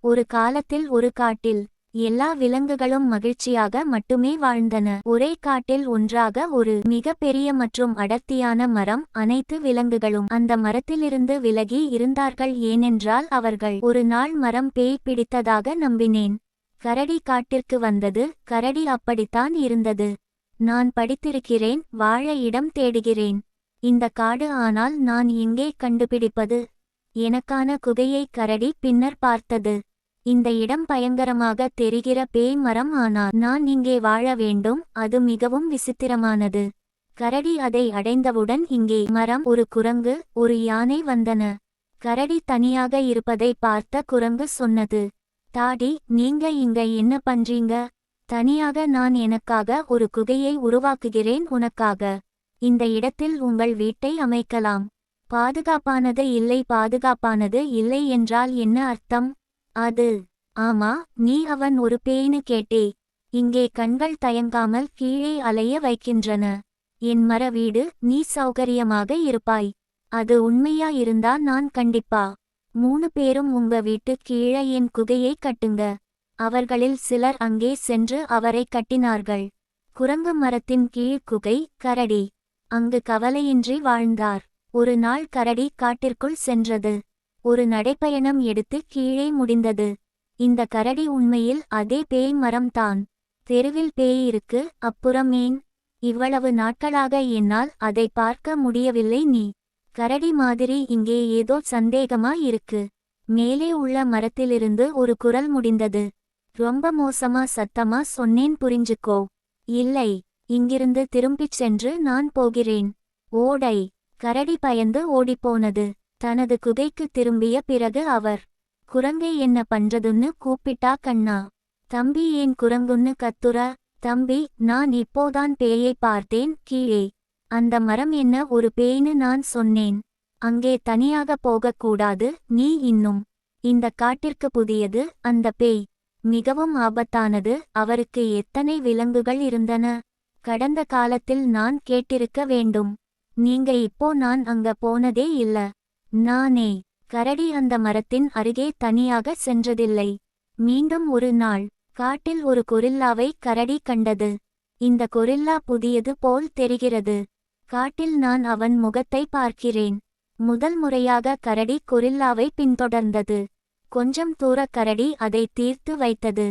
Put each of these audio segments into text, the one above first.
ஒரு காலத்தில் ஒரு காட்டில் எல்லா விலங்குகளும் மகிழ்ச்சியாக மட்டுமே வாழ்ந்தன. ஒரே காட்டில் ஒன்றாக ஒரு மிக பெரிய மற்றும் அடர்த்தியான மரம் அனைத்து விலங்குகளும் அந்த மரத்திலிருந்து விலகி இருந்தார்கள். ஏனென்றால் அவர்கள் ஒரு நாள் மரம் பேய் பிடித்ததாக நம்பினேன். கரடி காட்டிற்கு வந்தது. கரடி அப்படித்தான் இருந்தது. நான் படித்திருக்கிறேன். வாழ இடம் தேடுகிறேன். இந்த காடு ஆனால் நான் எங்கே கண்டுபிடிப்பது? எனக்கான குகையை கரடி பின்னர் பார்த்தது. இந்த இடம் பயங்கரமாக தெரிகிற பேய் மரம் ஆனால் நான் இங்கே வாழ வேண்டும் அது மிகவும் விசித்திரமானது. கரடி அதை அடைந்தவுடன் இங்கே மரம் ஒரு குரங்கு ஒரு யானை வந்தன. கரடி தனியாக இருப்பதை பார்த்த குரங்கு சொன்னது தாடி நீங்க இங்க என்ன பண்றீங்க? தனியாக நான் எனக்காக ஒரு குகையை உருவாக்குகிறேன் உனக்காக. இந்த இடத்தில் உங்கள் வீட்டை அமைக்கலாம். பாதுகாப்பானது இல்லை பாதுகாப்பானது இல்லை என்றால் என்ன அர்த்தம்? அது. ஆமா நீ அவன் ஒரு பேய்னு கேட்டே. இங்கே கண்கள் தயங்காமல் கீழே அலைய வைக்கின்றன. என் மர வீடு நீ சௌகரியமாக இருப்பாய். அது உண்மையா இருந்தா நான் கண்டிப்பா. மூணு பேரும் உங்க வீட்டு கீழே என் குகையை கட்டுங்க. அவர்களில் சிலர் அங்கே சென்று அவரை கட்டினார்கள். குரங்கு மரத்தின் கீழ் குகை கரடி. அங்கு கவலையின்றி வாழ்ந்தார். ஒரு நாள் கரடி காட்டிற்குள் சென்றது. ஒரு நடைப்பயணம் எடுத்து கீழே முடிந்தது. இந்த கரடி உண்மையில் அதே பேய் மரம்தான் தெருவில் பேய் இருக்கு அப்புறம் ஏன்? இவ்வளவு நாட்களாக என்னால் அதை பார்க்க முடியவில்லை நீ. கரடி மாதிரி இங்கே ஏதோ சந்தேகமா இருக்கு. மேலே உள்ள மரத்திலிருந்து ஒரு குரல் முடிந்தது. ரொம்ப மோசமா சத்தமா சொன்னேன் புரிஞ்சுக்கோ. இல்லை இங்கிருந்து திரும்பிச் சென்று நான் போகிறேன். ஓடை. கரடி பயந்து ஓடிப்போனது. தனது குகைக்கு திரும்பிய பிறகு அவர் குரங்கை என்ன பண்றதுன்னு கூப்பிட்டா கண்ணா? தம்பி ஏன் குரங்குன்னு கத்துற? தம்பி நான் இப்போதான் பேயை பார்த்தேன் கீழே. அந்த மரம் என்ன ஒரு பேய்னு நான் சொன்னேன். அங்கே தனியாக போகக்கூடாது நீ இன்னும். இந்த காட்டிற்கு புதியது அந்த பேய். மிகவும் ஆபத்தானது அவருக்கு எத்தனை விலங்குகள் இருந்தன? கடந்த காலத்தில் நான் கேட்டிருக்க வேண்டும். நீங்க இப்போ நான் அங்க போனதே இல்ல. நானே கரடி அந்த மரத்தின் அருகே தனியாக சென்றதில்லை. மீண்டும் ஒரு நாள் காட்டில் ஒரு கொரில்லாவை கரடி கண்டது. இந்த கொரில்லா புதியது போல் தெரிகிறது. காட்டில் நான் அவன் முகத்தை பார்க்கிறேன். முதல் முறையாக கரடி கொரில்லாவை பின்தொடர்ந்தது. கொஞ்சம் தூர கரடி அதை தீர்த்து வைத்தது.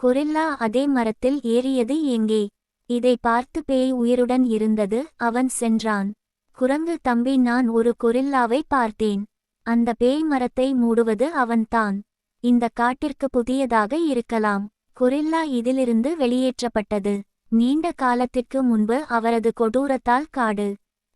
கொரில்லா அதே மரத்தில் ஏறியது எங்கே? இதை பார்த்து பேய் உயிருடன் இருந்தது அவன் சென்றான். குரங்கு தம்பி நான் ஒரு கொரில்லாவை பார்த்தேன். அந்த பேய் மரத்தை மூடுவது அவன்தான் இந்த காட்டிற்கு புதியதாக இருக்கலாம். கொரில்லா இதிலிருந்து வெளியேற்றப்பட்டது. நீண்ட காலத்திற்கு முன்பு அவரது கொடூரத்தால் காடு.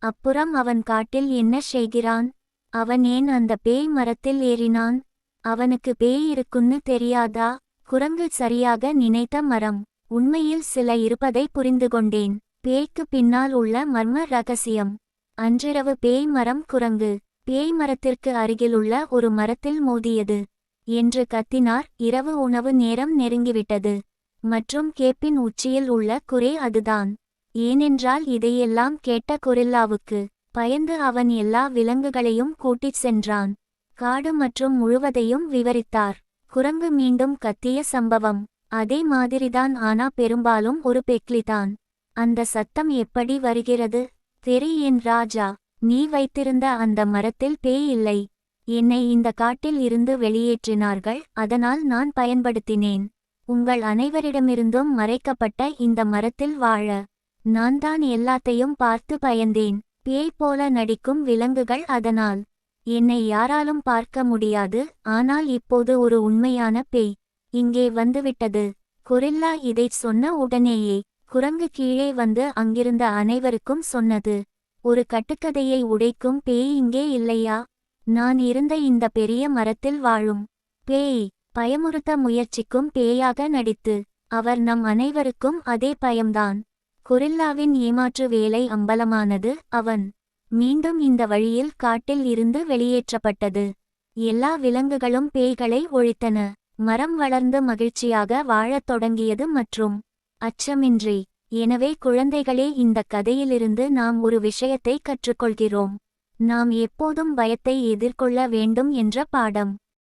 அப்புறம் அவன் காட்டில் என்ன செய்கிறான்? அவன் ஏன் அந்த பேய் மரத்தில் ஏறினான்? அவனுக்கு பேய் இருக்குன்னு தெரியாதா? குரங்கு சரியாக நினைத்த மரம். உண்மையில் சில இருப்பதை புரிந்து கொண்டேன். பேய்க்கு பின்னால் உள்ள மர்ம ரகசியம். அன்றிரவு பேய் மரம் குரங்கு பேய் மரத்திற்கு அருகிலுள்ள ஒரு மரத்தில் மோதியது என்று கத்தினார். இரவு உணவு நேரம் நெருங்கிவிட்டது. மற்றும் கேப்பின் உச்சியில் உள்ள குரே அதுதான். ஏனென்றால் இதையெல்லாம் கேட்ட கொரில்லாவுக்கு பயந்து அவன் எல்லா விலங்குகளையும் கூட்டிச் சென்றான். காடு மற்றும் முழுவதையும் விவரித்தார். குரங்கு மீண்டும் கத்திய சம்பவம். அதே மாதிரிதான் ஆனா பெரும்பாலும் ஒரு பெக்லிதான். அந்த சத்தம் எப்படி வருகிறது? தெரி என் ராஜா நீ வைத்திருந்த அந்த மரத்தில் பேய் இல்லை. என்னை இந்த காட்டில் இருந்து வெளியேற்றினார்கள் அதனால் நான் பயன்படுத்தினேன். உங்கள் அனைவரிடமிருந்தும் மறைக்கப்பட்ட இந்த மரத்தில் வாழ நான் தான் எல்லாத்தையும் பார்த்து பயந்தேன். பேய் போல நடிக்கும் விலங்குகள் அதனால் என்னை யாராலும் பார்க்க முடியாது ஆனால் இப்போது ஒரு உண்மையான பேய் இங்கே வந்துவிட்டது. கொரில்லா இதைச் சொன்ன உடனேயே குரங்கு கீழே வந்து அங்கிருந்த அனைவருக்கும் சொன்னது. ஒரு கட்டுக்கதையை உடைக்கும் பேய் இங்கே இல்லையா? நான் இருந்த இந்த பெரிய மரத்தில் வாழும் பேய் பயமுறுத்த முயற்சிக்கும் பேயாக நடித்து அவர் நம் அனைவருக்கும் அதே பயம்தான். கொரில்லாவின் ஏமாற்று வேலை அம்பலமானது அவன். மீண்டும் இந்த வழியில் காட்டில் இருந்து வெளியேற்றப்பட்டது. எல்லா விலங்குகளும் பேய்களை ஒழித்தன. மரம் வளர்ந்து மகிழ்ச்சியாக வாழத் தொடங்கியது மற்றும் அச்சமின்றி. எனவே குழந்தைகளே இந்த கதையிலிருந்து நாம் ஒரு விஷயத்தை கற்றுக்கொள்கிறோம். நாம் எப்போதும் பயத்தை எதிர்கொள்ள வேண்டும் என்ற பாடம்.